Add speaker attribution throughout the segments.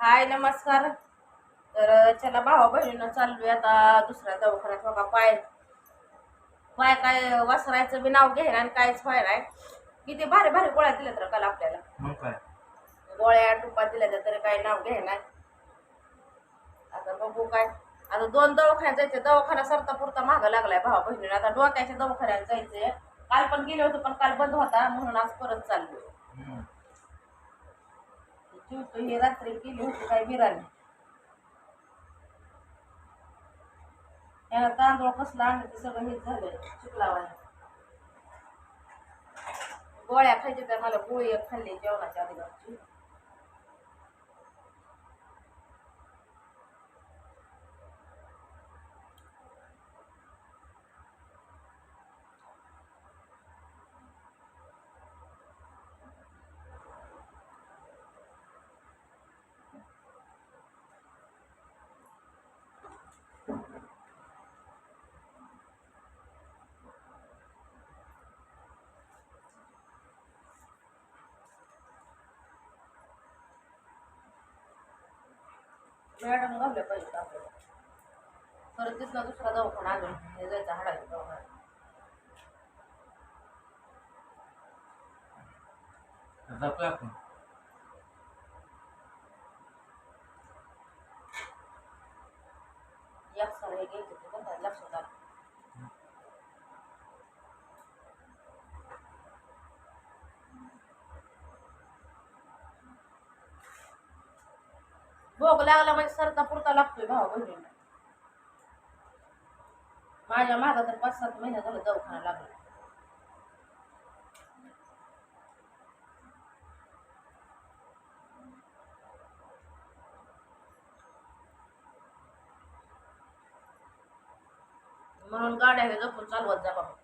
Speaker 1: हाय नमस्कार. तर चला भावा बहिणीनं चाललोय आता दुसऱ्या दवाखान्यात बघा पाय पाय काय वासरायचं बी नाव घ्यायला आणि काहीच व्हायला किती भारी भारी गोळ्या दिल्या तर काल आपल्याला. गोळ्या टुपा दिल्या तर काही नाव घ्यायला आता बघू काय. आता दोन दवाखान्यात जायचे दवाखाना सरता पुरता मागं लागलाय भावा बहिणीला आता डोक्याच्या दवाखान्यात जायचंय. काल पण गेले होते पण काल बंद होता. म्हणून आज परत चाललोय.
Speaker 2: हम्म.
Speaker 1: चिवतो ही रात्री केली होती काय बिराणी याला तांदूळ कसला आणलं ते सगळं हेच झालंय चिकलावाने गोळ्या खायच्या तर मला गोळी एक खाल्ली जेवणाच्या आधी मॅडम घालल्या पाहिजे आपल्याला. परत तिथला दुसरा दवाखाना अजून हे जायचं हाडाचा दवाखाना
Speaker 2: जातोय आपण.
Speaker 1: सर हे घ्यायचं ते बघा लक्षात आलं भोग लागला म्हणजे सरता पुरता लागतोय भाऊ बहिणीला. माझ्या मागं तर पाच सात महिने झालं दवाखाना लागला. म्हणून गाड्या हे जपून चालवत जा बाबा.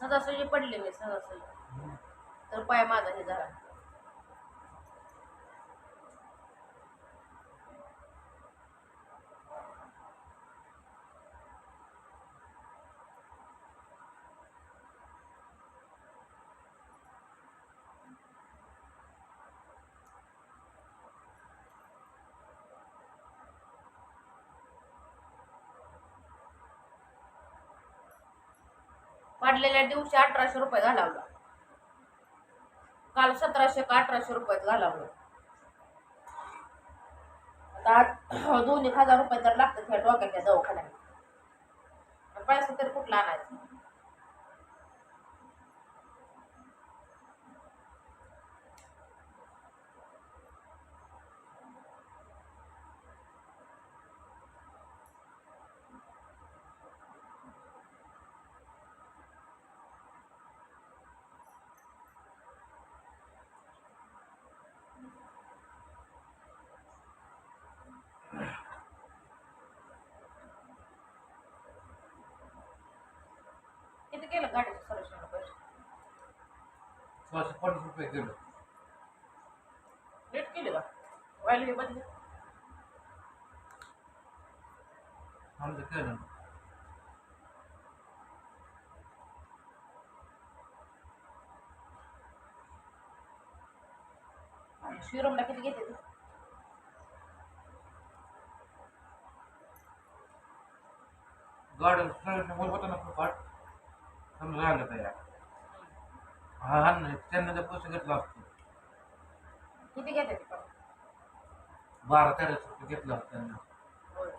Speaker 1: सदासजी पडले मी सदासजी तर पाय माझा हे झाला. काढलेल्या दिवशी अठराशे रुपये घालावला. काल सतराशे का अठराशे रुपयात घालावलं. आता दोन एक हजार रुपये तर लागतात ह्या डोक्याच्या दवाखान्यात. पैसा तरी कुठला आणायचा? केलं गाडीचं पैसे.
Speaker 2: सोळाशे पन्नास रुपये किलो.
Speaker 1: लेट केले का? ऑइल हे बदले
Speaker 2: आमचं केलं.
Speaker 1: शिवरामला किती घेते ते?
Speaker 2: गाडी होतं ना फुकट समजा तयार हा हा नाही त्यांना ते पैसे घेतला असतो
Speaker 1: किती घेते ते पण
Speaker 2: बारा तेराशे रुपये घेतला असतो त्यांना
Speaker 1: होय.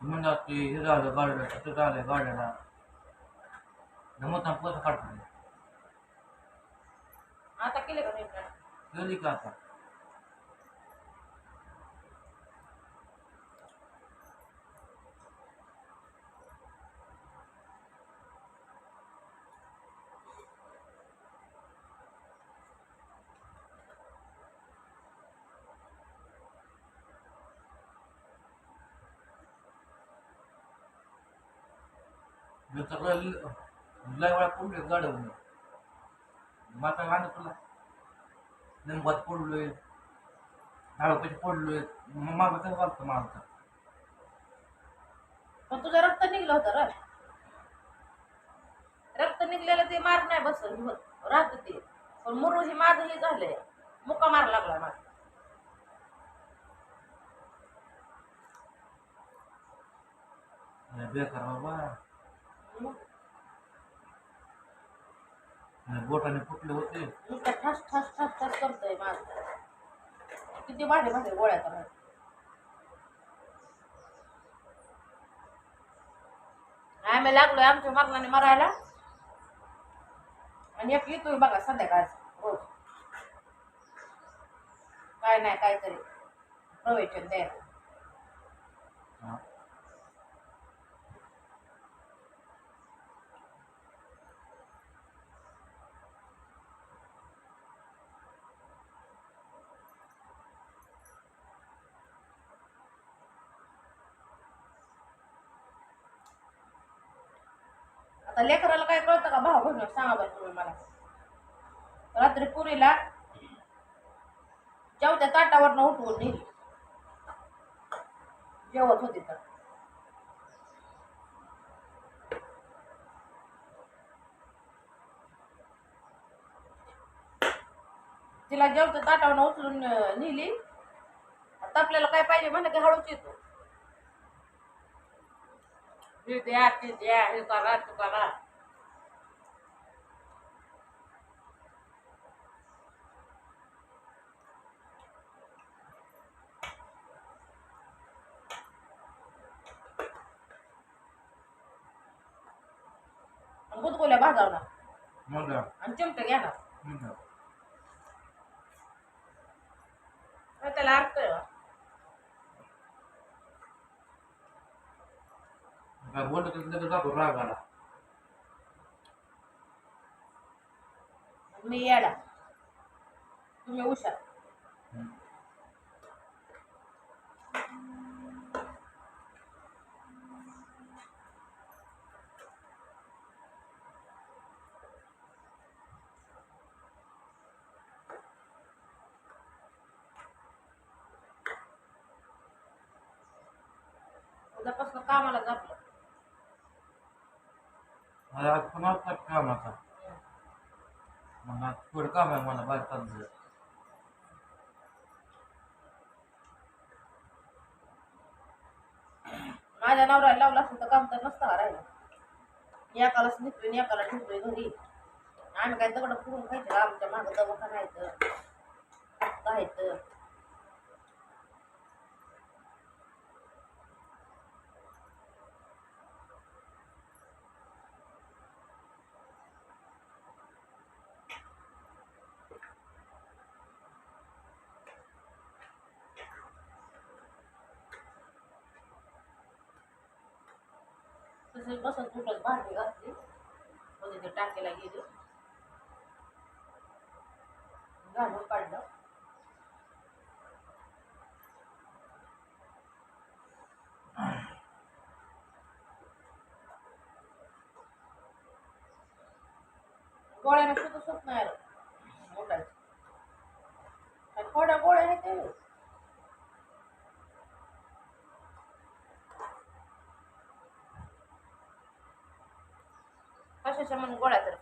Speaker 2: म्हणतात की हे झालं गाडीला तिथं झालं गाड्याला जमत पैसे काढतो
Speaker 1: आता केले का नीट नाट?
Speaker 2: का आता मी सगळं लय वेळा पडलोय गाडवून माता गाणं तुला. लिंबात पडलोय झाडापाशी पडलोय मग मागं कसं वाटतं माझं
Speaker 1: पण तुझं रक्त निघलं होतं र. रक्त निघलेलं ते मार नाही बसल राहत ते. पण मुरू ही माझं हे झालंय. मुका मार लागला माझा.
Speaker 2: बेकार बाबा.
Speaker 1: मग
Speaker 2: बोटाने फुटले होते.
Speaker 1: नुसतं ठस ठस ठस ठस करतोय माझं. किती भांडे भांडे गोळ्या करायच्या आम्ही लागलोय आमच्या मरणाने मरायला. आणि एक येतोय बघा संध्याकाळ रोज. काय नाही काहीतरी. प्रवेशन द्यायला. आता लेकराला काय कळतं का? भाऊ बहिण सांगा बरं तुम्ही मला. रात्री पुरीला जेवत्या ताटावरनं उठवून नेली. जेवत होती तर. तिला जेवत्या ताटावरनं उचलून नेली. आता आपल्याला काय पाहिजे म्हणलं की हळूच येतो. हे द्या ते द्या हे करा ते करा. भाजावणार
Speaker 2: मग
Speaker 1: आणि चिमटे
Speaker 2: मग
Speaker 1: तर त्याला अर्थ
Speaker 2: बोलत तर जातो राग आला
Speaker 1: मी येडा. तुम्ही
Speaker 2: हम्म.
Speaker 1: उद्यापासून कामाला जापलं
Speaker 2: मला आज पुन्हा काय काम आता मग थोडं काम आहे मला भारतात जर
Speaker 1: माझ्या नवऱ्याला लावला असेल तर काम तर नसतं का राहिलं. एकालाच निघतोय आणि एकाला ठेवतोय घरी. आम्ही काय दगड फुगून खायचं आमच्या मागं दवाखाना यायचं खायचं तसे बसत उठत भांडी घालते म्हणजे ते टाकीला गेली. घालून काढलं. गोळ्याने सुद्धा सुट नाही आलं मोठा आणि थोड्या गोळ्या आहेत ते कशाच्या म्हणून गोळ्या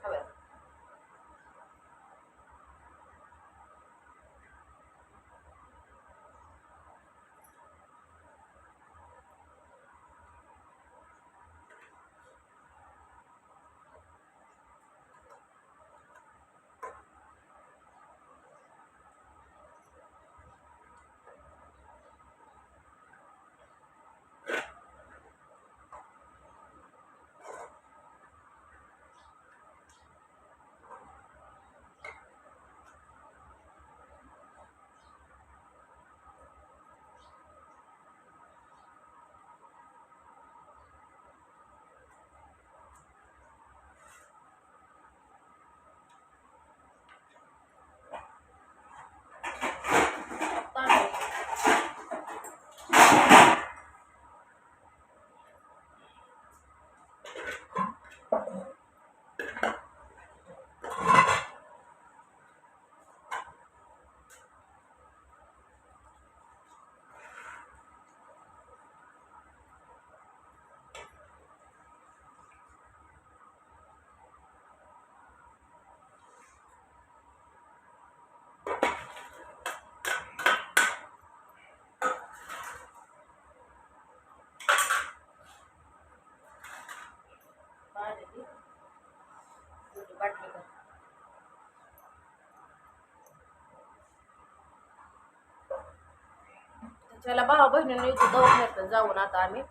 Speaker 1: त्याला भाऊ बहिणीने दवाखान्यात जाऊन आता आम्ही